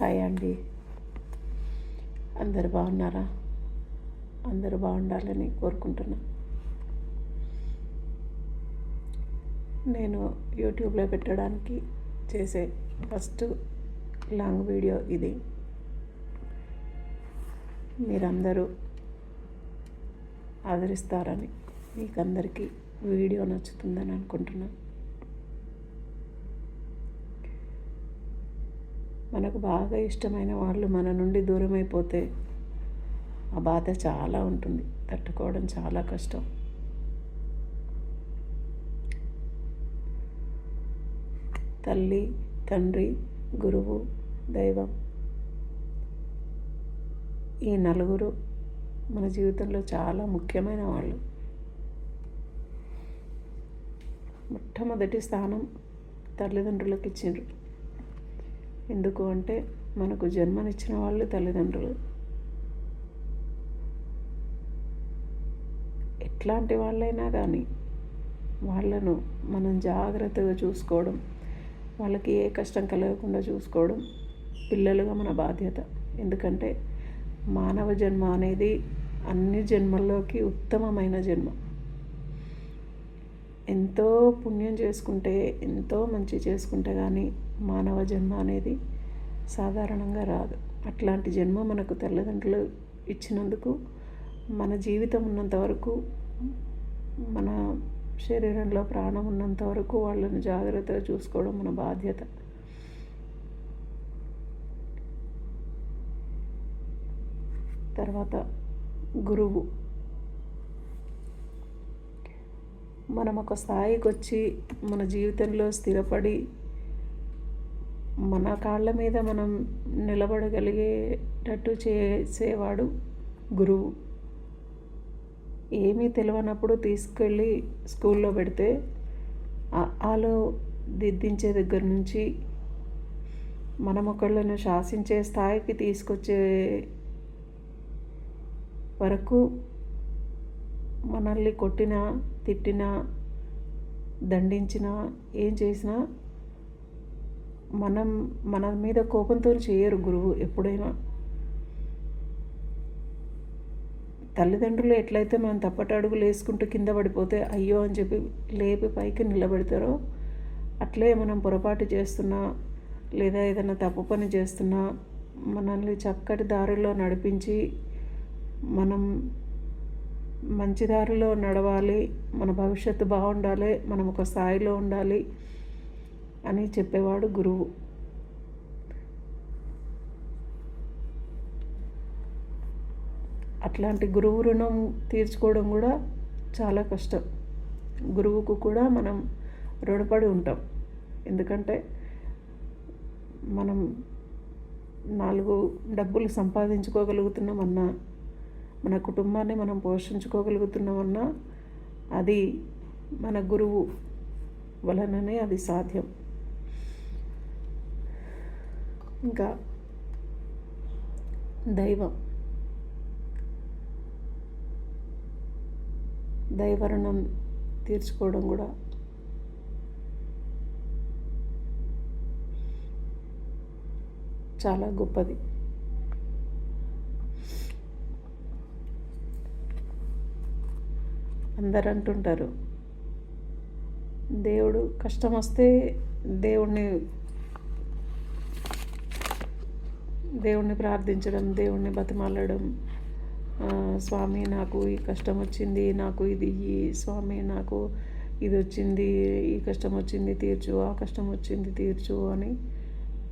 Hi అండి. అందరు బాగున్నారా? అందరూ బాగుండాలని కోరుకుంటున్నా. నేను యూట్యూబ్లో పెట్టడానికి చేసే ఫస్ట్ లాంగ్ వీడియో ఇది. మీరందరూ ఆదరిస్తారని మీకందరికీ వీడియో నచ్చుతుందని అనుకుంటున్నాను మనకు బాగా ఇష్టమైన వాళ్ళు మన నుండి దూరం అయిపోతే ఆ బాధ చాలా ఉంటుంది. తట్టుకోవడం చాలా కష్టం. తల్లి తండ్రి గురువు దైవం ఈ నలుగురు మన జీవితంలో చాలా ముఖ్యమైన వాళ్ళు. మొట్టమొదటి స్థానం తల్లిదండ్రులకు ఇచ్చిండ్రు. ఎందుకు అంటే మనకు జన్మనిచ్చిన వాళ్ళు తల్లిదండ్రులు. ఎట్లాంటి వాళ్ళైనా కానీ వాళ్ళను మనం జాగ్రత్తగా చూసుకోవడం వాళ్ళకి ఏ కష్టం కలగకుండా చూసుకోవడం పిల్లలుగా మన బాధ్యత. ఎందుకంటే మానవ జన్మ అనేది అన్ని జన్మల్లోకి ఉత్తమమైన జన్మ. ఎంతో పుణ్యం చేసుకుంటే ఎంతో మంచి చేసుకుంటే కానీ మానవ జన్మ అనేది సాధారణంగా రాదు. అట్లాంటి జన్మ మనకు తల్లిదండ్రులు ఇచ్చినందుకు మన జీవితం ఉన్నంత వరకు మన శరీరంలో ప్రాణం ఉన్నంత వరకు వాళ్ళని జాగ్రత్తగా చూసుకోవడం మన బాధ్యత. తర్వాత గురువు. మనం ఒక స్థాయికి వచ్చి మన జీవితంలో స్థిరపడి మన కాళ్ళ మీద మనం నిలబడగలిగేటట్టు చేసేవాడు గురువు. ఏమీ తెలియనప్పుడు తీసుకెళ్ళి స్కూల్లో పెడితే ఆలో దిద్దించే దగ్గర నుంచి మనం ఒకళ్ళను శాసించే స్థాయికి తీసుకొచ్చే వరకు మనల్ని కొట్టిన తిట్టినా దండించినా ఏం చేసినా మనం మన మీద కోపంతో చేయరు గురువు ఎప్పుడైనా. తల్లిదండ్రులు ఎట్లయితే మనం తప్పట అడుగులు వేసుకుంటూ కింద పడిపోతే అయ్యో అని చెప్పి లేపి పైకి నిలబెడతారో అట్లే మనం పొరపాటు చేస్తున్నా లేదా ఏదైనా తప్పు పని చేస్తున్నా మనల్ని చక్కటి దారిలో నడిపించి మనం మంచి దారిలో నడవాలి మన భవిష్యత్తు బాగుండాలి మనం ఒక స్థాయిలో ఉండాలి అని చెప్పేవాడు గురువు. అట్లాంటి గురువు రుణం తీర్చుకోవడం కూడా చాలా కష్టం. గురువుకు కూడా మనం రుణపడి ఉంటాం. ఎందుకంటే మనం నాలుగు డబ్బులు సంపాదించుకోగలుగుతున్నామన్నా మన కుటుంబాన్ని మనం పోషించుకోగలుగుతున్నామన్నా అది మన గురువు వలననే అది సాధ్యం. ఇంకా దైవం. దైవరణం తీర్చుకోవడం కూడా చాలా గొప్పది. అందరు అంటుంటారు దేవుడు కష్టం వస్తే దేవుణ్ణి దేవుణ్ణి ప్రార్థించడం దేవుణ్ణి బతిమాలడం స్వామి నాకు ఈ కష్టం వచ్చింది నాకు ఇది ఈ స్వామి నాకు ఇది వచ్చింది ఈ కష్టం వచ్చింది తీర్చు ఆ కష్టం వచ్చింది తీర్చు అని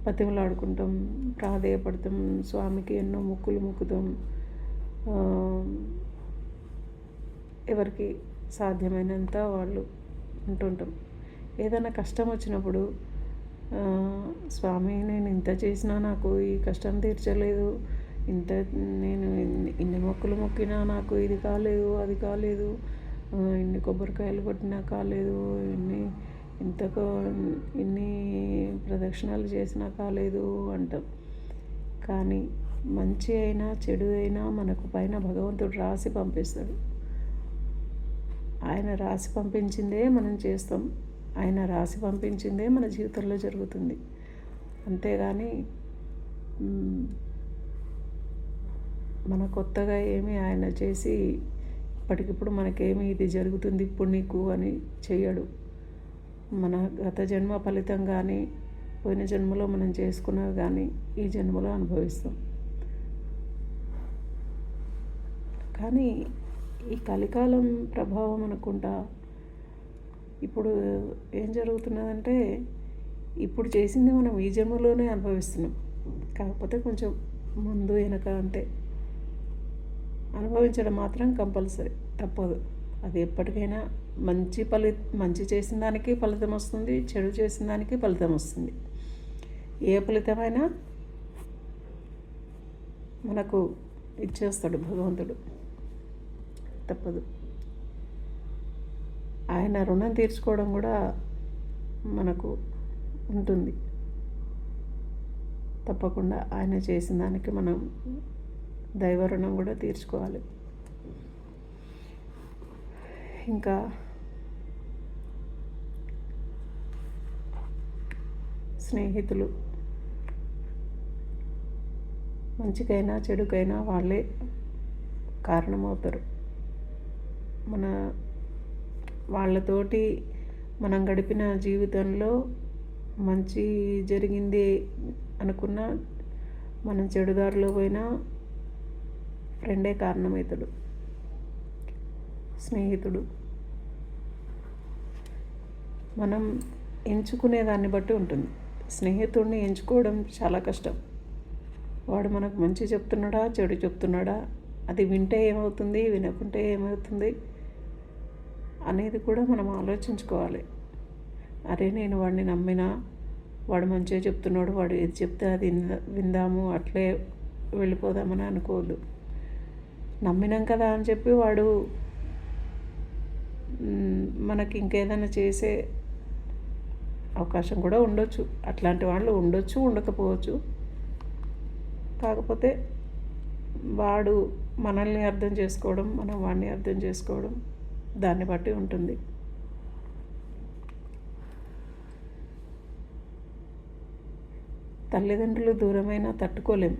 బతిమలాడుకుంటాం ప్రాధేయపడతాం స్వామికి ఎన్నో ముక్కులు ముక్కుతాం. ఎవరికి సాధ్యమైనంత వాళ్ళు ఉంటుంటాం. ఏదైనా కష్టం వచ్చినప్పుడు స్వామి నేను ఇంత చేసినా నాకు ఈ కష్టం తీర్చలేదు. ఇంత నేను ఇన్ని మొక్కలు మొక్కినా నాకు ఇది కాలేదు అది కాలేదు. ఇన్ని కొబ్బరికాయలు కొట్టినా కాలేదు. ఇన్ని ఇంతకు ఇన్ని ప్రదక్షిణాలు చేసినా కాలేదు అంటాం. కానీ మంచి అయినా చెడు అయినా మనకు పైన భగవంతుడు రాసి పంపిస్తాడు. ఆయన రాసి పంపించిందే మనం చేస్తాం. ఆయన రాసి పంపించిందే మన జీవితంలో జరుగుతుంది. అంతేగాని మన కొత్తగా ఏమి ఆయన చేసి ఇప్పటికిప్పుడు మనకేమి ఇది జరుగుతుంది ఇప్పుడు నీకు అని చెయ్యడు. మన గత జన్మ ఫలితం కానీ పోయిన జన్మలో మనం చేసుకున్నవి కానీ ఈ జన్మలో అనుభవిస్తాం. కానీ ఈ కలికాలం ప్రభావం అనుకుంటా ఇప్పుడు ఏం జరుగుతున్నదంటే ఇప్పుడు చేసింది మనం ఈ జన్మలోనే అనుభవిస్తున్నాం. కాకపోతే కొంచెం ముందు వెనక అంటే అనుభవించడం మాత్రం కంపల్సరీ తప్పదు. అది ఎప్పటికైనా మంచి ఫలి మంచి చేసిన దానికి ఫలితం వస్తుంది చెడు చేసిన దానికి ఫలితం వస్తుంది. ఏ ఫలితమైనా మనకు ఇచ్చేస్తాడు భగవంతుడు. తప్పదు. ఆయన రుణం తీర్చుకోవడం కూడా మనకు ఉంటుంది. తప్పకుండా ఆయన చేసిన దానికి మనం దైవ రుణం కూడా తీర్చుకోవాలి. ఇంకా స్నేహితులు మంచికైనా చెడుకైనా వాళ్ళే కారణమవుతారు. మన వాళ్ళతోటి మనం గడిపిన జీవితంలో మంచి జరిగింది అనుకున్న మనం చెడుదారిలో పోయినా ఫ్రెండే కారణమవుతాడు స్నేహితుడు. మనం ఎంచుకునే దాన్ని బట్టి ఉంటుంది. స్నేహితుడిని ఎంచుకోవడం చాలా కష్టం. వాడు మనకు మంచి చెప్తున్నాడా చెడు చెప్తున్నాడా అది వింటే ఏమవుతుంది వినకుంటే ఏమవుతుంది? అనేది కూడా మనం ఆలోచించుకోవాలి. అరే నేను వాడిని నమ్మినా వాడు మంచిగా చెప్తున్నాడు వాడు ఏది చెప్తే అది విందాము అట్లే వెళ్ళిపోదామని అనుకోవద్దు. నమ్మినాం కదా అని చెప్పి వాడు మనకి ఇంకేదైనా చేసే అవకాశం కూడా ఉండొచ్చు. అట్లాంటి వాళ్ళు ఉండొచ్చు ఉండకపోవచ్చు. కాకపోతే వాడు మనల్ని అర్థం చేసుకోవడం మనం వాడిని అర్థం చేసుకోవడం దాన్ని బట్టి ఉంటుంది. తల్లిదండ్రులు దూరమైనా తట్టుకోలేం.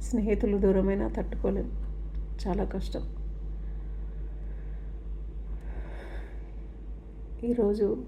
స్నేహితులు దూరమైనా తట్టుకోలేం. చాలా కష్టం. ఈరోజు